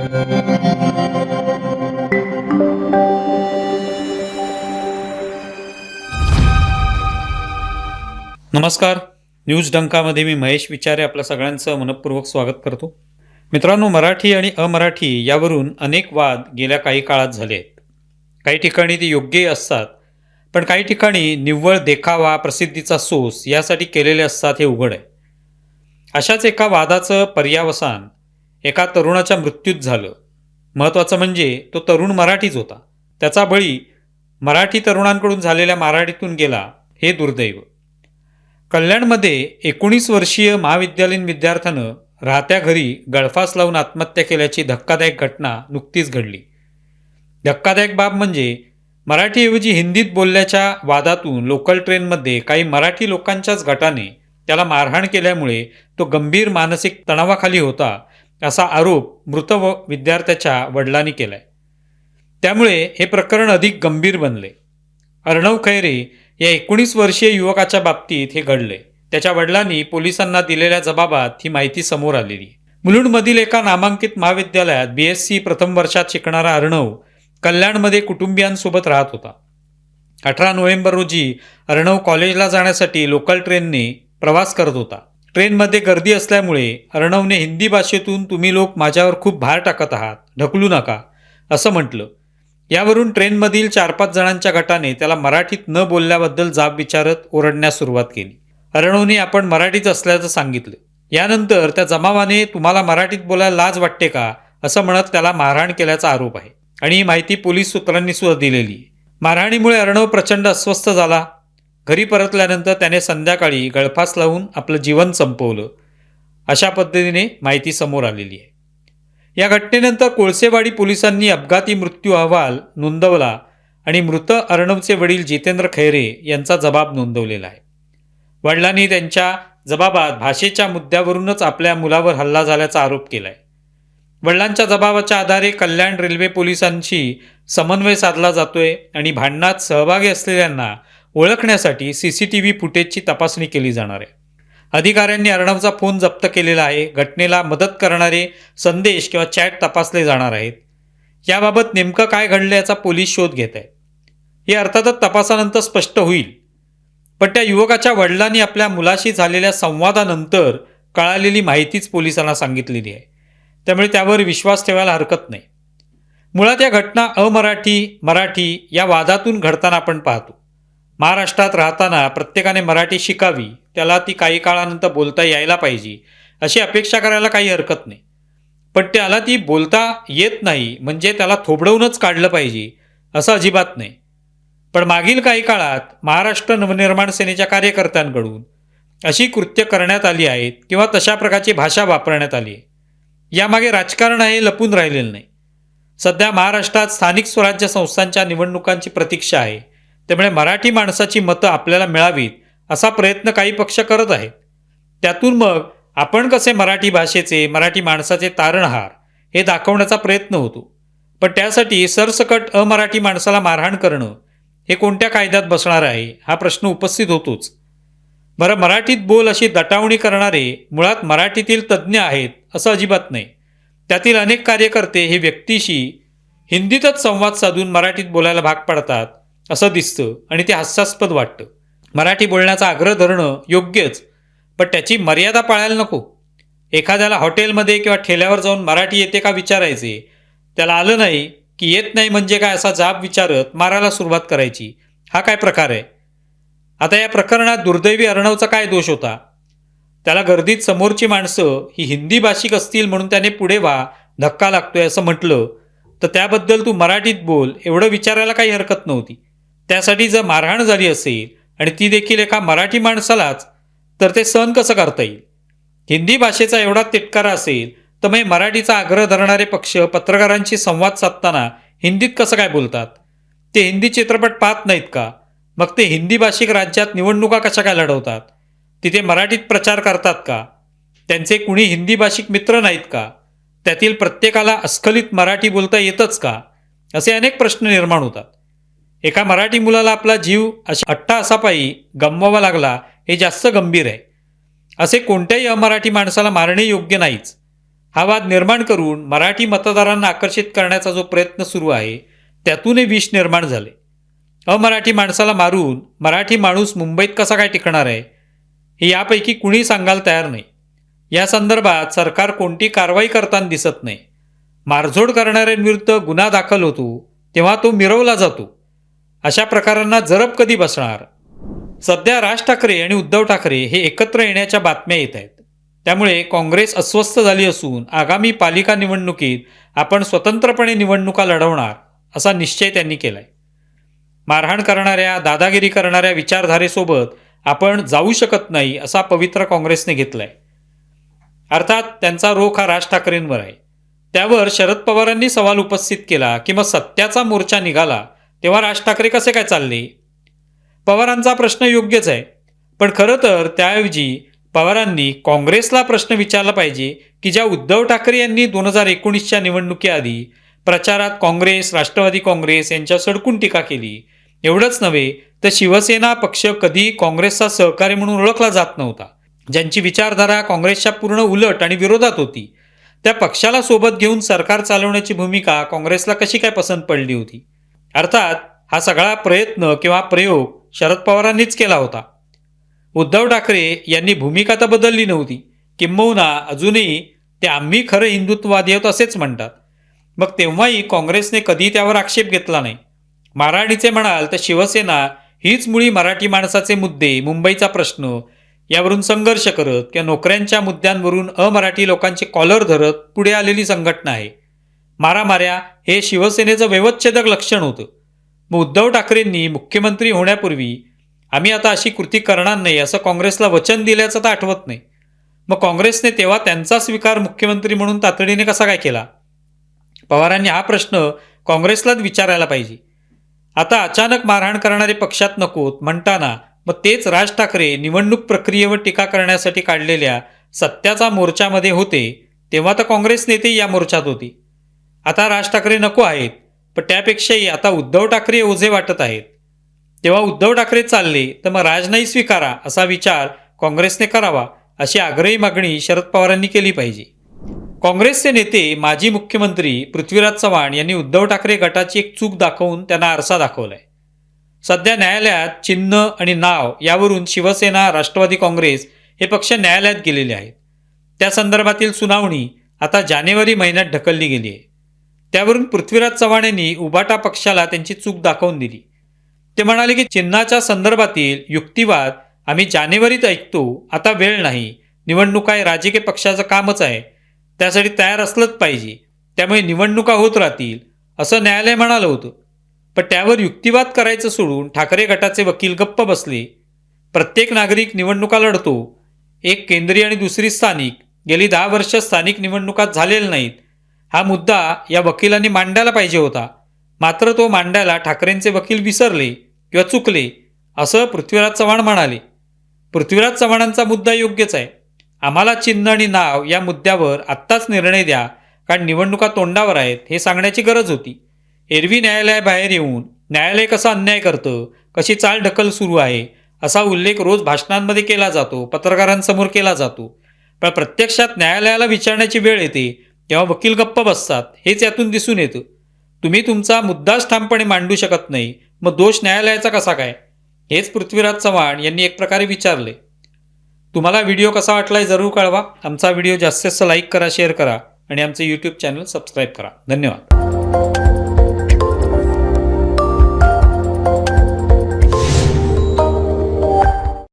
नमस्कार. न्यूज डंकामध्ये मी महेश विचारे आपल्या सगळ्यांचं मनपूर्वक स्वागत करतो. मित्रांनो मराठी आणि अमराठी यावरून अनेक वाद गेल्या काही काळात झाले आहेत. काही ठिकाणी ते योग्यही असतात पण काही ठिकाणी निव्वळ देखावा प्रसिद्धीचा सोस यासाठी केलेले असतात हे उघड आहे. अशाच एका वादाचं पर्यावसान एका तरुणाच्या मृत्यूत झालं. महत्त्वाचं म्हणजे तो तरुण मराठीच होता. त्याचा बळी मराठी तरुणांकडून झालेल्या माराडीतून गेला हे दुर्दैव. कल्याणमध्ये एकोणीस वर्षीय महाविद्यालयीन विद्यार्थ्यानं राहत्या घरी गळफास लावून आत्महत्या केल्याची धक्कादायक घटना नुकतीच घडली. धक्कादायक बाब म्हणजे मराठीऐवजी हिंदीत बोलल्याच्या वादातून लोकल ट्रेनमध्ये काही मराठी लोकांच्याच गटाने त्याला मारहाण केल्यामुळे तो गंभीर मानसिक तणावाखाली होता असा आरोप मृत व विद्यार्थ्याच्या वडिलांनी केलाय. त्यामुळे हे प्रकरण अधिक गंभीर बनले. अर्णव खैरे या एकोणीस वर्षीय युवकाच्या बाबतीत हे घडले. त्याच्या वडिलांनी पोलिसांना दिलेल्या जबाबात ही माहिती समोर आलेली. मुलुंडमधील एका नामांकित महाविद्यालयात बी एस सी प्रथम वर्षात शिकणारा अर्णव कल्याणमध्ये कुटुंबियांसोबत राहत होता. अठरा नोव्हेंबर रोजी अर्णव कॉलेजला जाण्यासाठी लोकल ट्रेनने प्रवास करत होता. ट्रेनमध्ये गर्दी असल्यामुळे अर्णवने हिंदी भाषेतून तुम्ही लोक माझ्यावर खूप भार टाकत आहात. ढकलू नका असं म्हटलं. यावरून ट्रेनमधील चार पाच जणांच्या गटाने त्याला मराठीत न बोलल्याबद्दल जाब विचारत ओरडण्यास सुरुवात केली. अर्णवने आपण मराठीच असल्याचं सांगितलं. यानंतर त्या जमावाने तुम्हाला मराठीत बोलायला लाज वाटते का असं म्हणत त्याला मारहाण केल्याचा आरोप आहे. आणि ही माहिती पोलीस सूत्रांनी सुद्धा दिलेली मारहाणीमुळे अर्णव प्रचंड अस्वस्थ झाला. घरी परतल्यानंतर त्याने संध्याकाळी गळफास लावून आपलं जीवन संपवलं. अशा पद्धतीने माहिती समोर आलेली आहे. या घटनेनंतर कोळसेवाडी पोलिसांनी अपघाती मृत्यू अहवाल नोंदवला आणि मृत अर्णवचे वडील जितेंद्र खैरे यांचा जबाब नोंदवलेला आहे. वडिलांनी त्यांच्या जबाबात भाषेच्या मुद्द्यावरूनच आपल्या मुलावर हल्ला झाल्याचा आरोप केला आहे वडिलांच्या जबाबाच्या आधारे कल्याण रेल्वे पोलिसांशी समन्वय साधला जातोय आणि भांडणात सहभागी असलेल्यांना ओळखण्यासाठी सी सी टी व्ही फुटेजची तपासणी केली जाणार आहे. अधिकाऱ्यांनी अर्णवचा फोन जप्त केलेला आहे. घटनेला मदत करणारे संदेश किंवा चॅट तपासले जाणार आहेत. याबाबत नेमकं काय घडलं याचा पोलीस शोध घेत आहेत. हे अर्थातच तपासानंतर स्पष्ट होईल. पण त्या युवकाच्या वडिलांनी आपल्या मुलाशी झालेल्या संवादानंतर कळालेली माहितीच पोलिसांना सांगितलेली आहे. त्यामुळे त्यावर विश्वास ठेवायला हरकत नाही. मुळात या घटना अमराठी मराठी या वादातून घडताना आपण पाहतो. महाराष्ट्रात राहताना प्रत्येकाने मराठी शिकावी त्याला ती काही काळानंतर बोलता यायला पाहिजे अशी अपेक्षा करायला काही हरकत नाही. पण त्याला ती बोलता येत नाही म्हणजे त्याला थोबडवूनच काढलं पाहिजे असं अजिबात नाही. पण मागील काही काळात महाराष्ट्र नवनिर्माण सेनेच्या कार्यकर्त्यांकडून अशी कृत्य करण्यात आली आहेत किंवा तशा प्रकारची भाषा वापरण्यात आली आहे. यामागे राजकारण आहे लपून राहिलेलं नाही. सध्या महाराष्ट्रात स्थानिक स्वराज्य संस्थांच्या निवडणुकांची प्रतीक्षा आहे. त्यामुळे मराठी माणसाची मतं आपल्याला मिळावीत असा प्रयत्न काही पक्ष करत आहेत. त्यातून मग आपण कसे मराठी भाषेचे मराठी माणसाचे तारणहार हे दाखवण्याचा प्रयत्न होतो. पण त्यासाठी सरसकट अमराठी माणसाला मारहाण करणं हे कोणत्या कायद्यात बसणार आहे हा प्रश्न उपस्थित होतोच. बरं मराठीत बोल अशी दटावणी करणारे मुळात मराठीतील तज्ज्ञ आहेत असं अजिबात नाही. त्यातील अनेक कार्यकर्ते हे व्यक्तीशी हिंदीतच संवाद साधून मराठीत बोलायला भाग पाडतात असं दिसतं आणि ते हास्यास्पद वाटतं. मराठी बोलण्याचा आग्रह धरणं योग्यच पण त्याची मर्यादा पाळायला नको. एखाद्याला हॉटेलमध्ये किंवा ठेल्यावर जाऊन मराठी येते का विचारायचे? त्याला आलं नाही की येत नाही म्हणजे काय असा जाब विचारत मारायला सुरुवात करायची. हा काय प्रकार आहे? आता या प्रकरणात दुर्दैवी अर्णवचा काय दोष होता? त्याला गर्दीत समोरची माणसं ही हिंदी भाषिक असतील म्हणून त्याने पुढे व्हा धक्का लागतोय असं म्हटलं तर त्याबद्दल तू मराठीत बोल एवढं विचारायला काही हरकत नव्हती. त्यासाठी जर मारहाण झाली असेल आणि ती देखील एका मराठी माणसालाच तर ते सहन कसं करता येईल? हिंदी भाषेचा एवढा तिटकारा असेल तर मग मराठीचा आग्रह धरणारे पक्ष पत्रकारांशी संवाद साधताना हिंदीत कसं काय बोलतात? ते हिंदी चित्रपट पाहत नाहीत का? मग ते हिंदी भाषिक राज्यात निवडणुका कशा काय लढवतात? तिथे मराठीत प्रचार करतात का? त्यांचे कुणी हिंदी भाषिक मित्र नाहीत का? त्यातील प्रत्येकाला अस्खलित मराठी बोलता येतच का? असे अनेक प्रश्न निर्माण होतात. एका मराठी मुलाला आपला जीव अशा अट्टा असापायी गमवावा लागला हे जास्त गंभीर आहे. असे कोणत्याही अमराठी माणसाला मारणे योग्य नाहीच. हा वाद निर्माण करून मराठी मतदारांना आकर्षित करण्याचा जो प्रयत्न सुरू आहे त्यातूनही विष निर्माण झाले. अमराठी माणसाला मारून मराठी माणूस मुंबईत कसा काय टिकणार आहे हे यापैकी कुणी सांगायला तयार नाही. या संदर्भात सरकार कोणती कारवाई करताना दिसत नाही. मारझोड करणाऱ्यांविरुद्ध गुन्हा दाखल होतो तेव्हा तो मिरवला जातो. अशा प्रकारांना जरब कधी बसणार? सध्या राज ठाकरे आणि उद्धव ठाकरे हे एकत्र येण्याच्या बातम्या येत आहेत. त्यामुळे काँग्रेस अस्वस्थ झाली असून आगामी पालिका निवडणुकीत आपण स्वतंत्रपणे निवडणुका लढवणार असा निश्चय त्यांनी केलाय. मारहाण करणाऱ्या दादागिरी करणाऱ्या विचारधारेसोबत आपण जाऊ शकत नाही असा पवित्र काँग्रेसने घेतलाय. अर्थात त्यांचा रोख हा राज ठाकरेंवर आहे. त्यावर शरद पवारांनी सवाल उपस्थित केला की मग सत्याचा मोर्चा निघाला तेव्हा राज ठाकरे कसे काय चालले? पवारांचा प्रश्न योग्यच आहे. पण खरं तर त्याऐवजी पवारांनी काँग्रेसला प्रश्न विचारला पाहिजे की ज्या उद्धव ठाकरे यांनी दोन हजार एकोणीसच्या निवडणुकीआधी प्रचारात काँग्रेस राष्ट्रवादी काँग्रेस यांच्या सडकून टीका केली. एवढंच नव्हे तर शिवसेना पक्ष कधी काँग्रेसचा सहकारी म्हणून ओळखला जात नव्हता. ज्यांची विचारधारा काँग्रेसच्या पूर्ण उलट आणि विरोधात होती. त्या पक्षाला सोबत घेऊन सरकार चालवण्याची भूमिका काँग्रेसला कशी काय पसंत पडली होती? अर्थात हा सगळा प्रयत्न किंवा प्रयोग शरद पवारांनीच केला होता. उद्धव ठाकरे यांनी भूमिका तर बदलली नव्हती. किंबहुना अजूनही ते आम्ही खरं हिंदुत्ववादी आहोत असेच म्हणतात. मग तेव्हाही काँग्रेसने कधी त्यावर आक्षेप घेतला नाही. माराडीचे म्हणाल तर शिवसेना हीच मुळी मराठी माणसाचे मुद्दे मुंबईचा प्रश्न यावरून संघर्ष करत किंवा नोकऱ्यांच्या मुद्द्यांवरून अमराठी लोकांचे कॉलर धरत पुढे आलेली संघटना आहे. मारामाऱ्या हे शिवसेनेचं व्यवच्छेदक लक्षण होतं. मग उद्धव ठाकरेंनी मुख्यमंत्री होण्यापूर्वी आम्ही आता अशी कृती करणार नाही असं काँग्रेसला वचन दिल्याचं तर आठवत नाही. मग काँग्रेसने तेव्हा त्यांचा स्वीकार मुख्यमंत्री म्हणून तातडीने कसा काय केला? पवारांनी हा प्रश्न काँग्रेसलाच विचारायला पाहिजे. आता अचानक मारहाण करणारे पक्षात नकोत म्हणताना मग तेच राज ठाकरे निवडणूक प्रक्रियेवर टीका करण्यासाठी काढलेल्या सत्याचा मोर्चामध्ये होते तेव्हा तर काँग्रेस नेते या मोर्चात होती. आता राज ठाकरे नको आहेत पण त्यापेक्षाही आता उद्धव ठाकरे ओझे वाटत आहेत. तेव्हा उद्धव ठाकरे चालले तर मग राज नाही स्वीकारा असा विचार काँग्रेसने करावा अशी आग्रही मागणी शरद पवारांनी केली पाहिजे. काँग्रेसचे नेते माजी मुख्यमंत्री पृथ्वीराज चव्हाण यांनी उद्धव ठाकरे गटाची एक चूक दाखवून त्यांना आरसा दाखवलाय. सध्या न्यायालयात चिन्ह आणि नाव यावरून शिवसेना राष्ट्रवादी काँग्रेस हे पक्ष न्यायालयात गेलेले आहेत. त्या संदर्भातील सुनावणी आता जानेवारी महिन्यात ढकलली गेली आहे. त्यावरून पृथ्वीराज चव्हाण यांनी उबाटा पक्षाला त्यांची चूक दाखवून दिली. ते म्हणाले की चिन्हाच्या संदर्भातील युक्तिवाद आम्ही जानेवारीत ऐकतो. आता वेळ नाही. निवडणुका हे राजकीय पक्षाचं कामच आहे. त्यासाठी तयार असलंच पाहिजे. त्यामुळे निवडणुका होत राहतील. असं न्यायालय म्हणालं होतं. पण त्यावर युक्तिवाद करायचं सोडून ठाकरे गटाचे वकील गप्प बसले. प्रत्येक नागरिक निवडणुका लढतो. एक केंद्रीय आणि दुसरी स्थानिक. गेली दहा वर्ष स्थानिक निवडणुकात झालेल्या नाहीत. हा मुद्दा या वकिलांनी मांडायला पाहिजे होता. मात्र तो मांडायला ठाकरेंचे वकील विसरले किंवा चुकले असं पृथ्वीराज चव्हाण म्हणाले. पृथ्वीराज चव्हाणांचा मुद्दा योग्यच आहे. आम्हाला चिन्ह आणि नाव या मुद्द्यावर आत्ताच निर्णय द्या कारण निवडणुका तोंडावर आहेत हे सांगण्याची गरज होती. एरवी न्यायालयाबाहेर येऊन न्यायालय कसा अन्याय करतं? कशी चाल ढकल सुरू आहे? असा उल्लेख रोज भाषणांमध्ये केला जातो पत्रकारांसमोर केला जातो. पण प्रत्यक्षात न्यायालयाला विचारण्याची वेळ येते तेव्हा वकील गप्प बसतात. हेच यातून दिसून येतं. तुम्ही तुमचा मुद्दाच ठामपणे मांडू शकत नाही. मग दोष न्यायालयाचा कसा काय? हेच पृथ्वीराज चव्हाण यांनी एक प्रकारे विचारले. तुम्हाला व्हिडिओ कसा वाटलाय जरूर कळवा. आमचा व्हिडिओ जास्तीत जास्त लाईक करा शेअर करा आणि आमचे यूट्यूब चॅनल सबस्क्राईब करा. धन्यवाद.